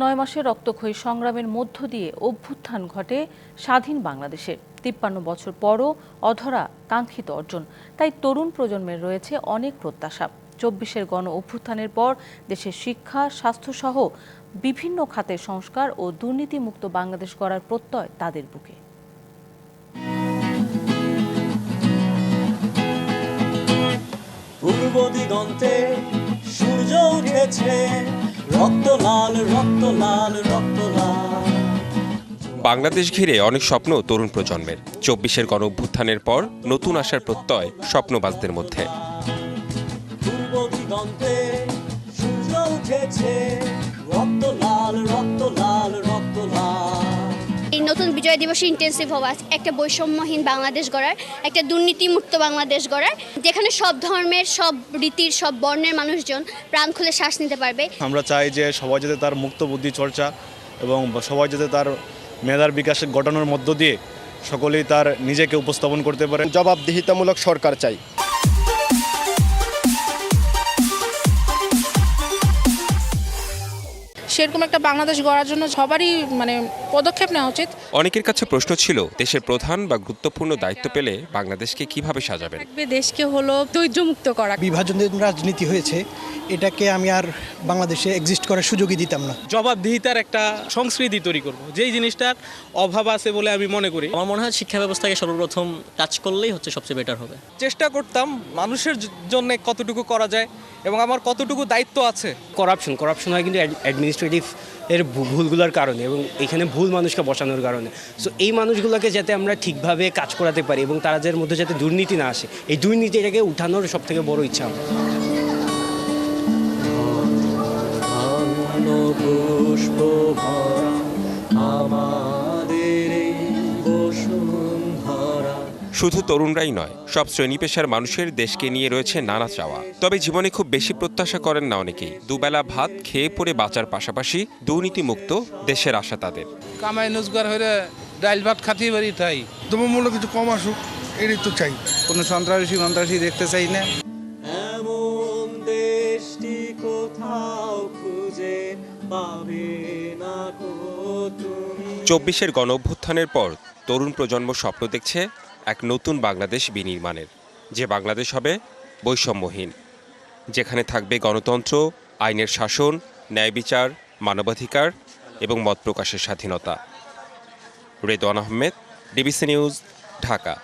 নয় মাসের রক্তক্ষয়ী সংগ্রামের মধ্য দিয়ে অভ্যুত্থান ঘটে স্বাধীন বাংলাদেশের তিপ্পান্ন বছর পরও অধরা কাঙ্ক্ষিত অর্জন। তাই তরুণ প্রজন্মের রয়েছে অনেক প্রত্যাশা। চব্বিশের গণ অভ্যুত্থানের পর দেশের শিক্ষা, স্বাস্থ্যসহ বিভিন্ন খাতের সংস্কার ও দুর্নীতিমুক্ত বাংলাদেশ গড়ার প্রত্যয় তাদের বুকে। পূর্ব দিগন্তে সূর্য উঠেছে। রক্ত লাল রক্ত লাল রক্ত লাল বাংলাদেশ ঘিরে অনেক স্বপ্ন তরুণ প্রজন্মের। চব্বিশের গণ অভ্যুত্থানের পর নতুন আসার প্রত্যয় স্বপ্নবাজদের মধ্যে। সূর্য উঠেছে। বিজয় দিবসে ইন্টেন্সিভ হওয়া একটা বৈষম্যহীন বাংলাদেশ গড়ার একটা দুর্নীতিমুক্ত বাংলাদেশ গড়ার যেখানে সব ধর্মের সব রীতির সব বর্ণের মানুষজন প্রাণ খুলে শ্বাস নিতে পারবে। আমরা চাই যে সবাই যাতে তার মুক্ত বুদ্ধি চর্চা এবং সবাই যাতে তার মেধার বিকাশ ঘটানোর মধ্য দিয়ে সকলেই তার নিজেকে উপস্থাপন করতে পারে। জবাবদিহিতামূলক সরকার চাই। সেরকম একটা বাংলাদেশ গড়ার জন্য সবারই মানে পদক্ষেপ নেওয়া উচিত। অনেকের কাছে প্রশ্ন ছিল দেশের প্রধান বা গুরুত্বপূর্ণ দায়িত্ব পেলে বাংলাদেশকে কীভাবে সাজাবেন? দেশকে হলো দরিদ্রমুক্ত করা। বিভাজনের রাজনীতি হয়েছে এটাকে আমি আর বাংলাদেশে এক্সিস্ট করার সুযোগই দিতাম না। জবাবদিহিতার একটা সংস্কৃতি তৈরি করব যেই জিনিসটার অভাব আছে বলে আমি মনে করি। আমার মনে হয় শিক্ষা ব্যবস্থাকে সর্বপ্রথম কাজ করলেই হচ্ছে সবচেয়ে বেটার হবে। চেষ্টা করতাম মানুষের জন্য কতটুকু করা যায় এবং আমার কতটুকু দায়িত্ব আছে। করাপশন করাপশন হয় কিন্তু অ্যাডমিনিস্ট্রেটিভ এর ভু- ভুলগুলোর কারণে এবং এখানে ভুল মানুষকে বসানোর কারণে। সো এই মানুষগুলোকে যাতে আমরা ঠিকভাবে কাজ করাতে পারি এবং তাদের মধ্যে যাতে দুর্নীতি না আসে, এই দুর্নীতিটাকে উঠানোর সবথেকে বড় ইচ্ছা আমার। শুধু তরুণরাই নয় সব শ্রেণি পেশার মানুষের দেশকে নিয়ে রয়েছে নানা চাওয়া। তবে জীবনে খুব বেশি প্রত্যাশা করেন না অনেকেই। দুবেলা ভাত খেয়ে পড়ে বাঁচার পাশাপাশি দুর্নীতিমুক্ত দেশের আশা তাদের। কামাই রোজগার হয়ে ডাইল ভাত খাতে পারি তাই। দ্রব্যমূল্য কিছু কম আসুক এটাই তো চাই। কোনো সন্ত্রাসী সন্ত্রাসী দেখতে চাই না। এমন দেশটি কোথাও খুঁজে পাবে না চব্বিশের গণ অভ্যুত্থানের পর তরুণ প্রজন্ম স্বপ্ন দেখছে এক নতুন বাংলাদেশ বিনির্মাণের, যে বাংলাদেশ হবে বৈষম্যহীন, যেখানে থাকবে গণতন্ত্র, আইনের শাসন, ন্যায় বিচার, মানবাধিকার এবং মত প্রকাশের স্বাধীনতা। Redwan Ahmed, DBC news, Dhaka.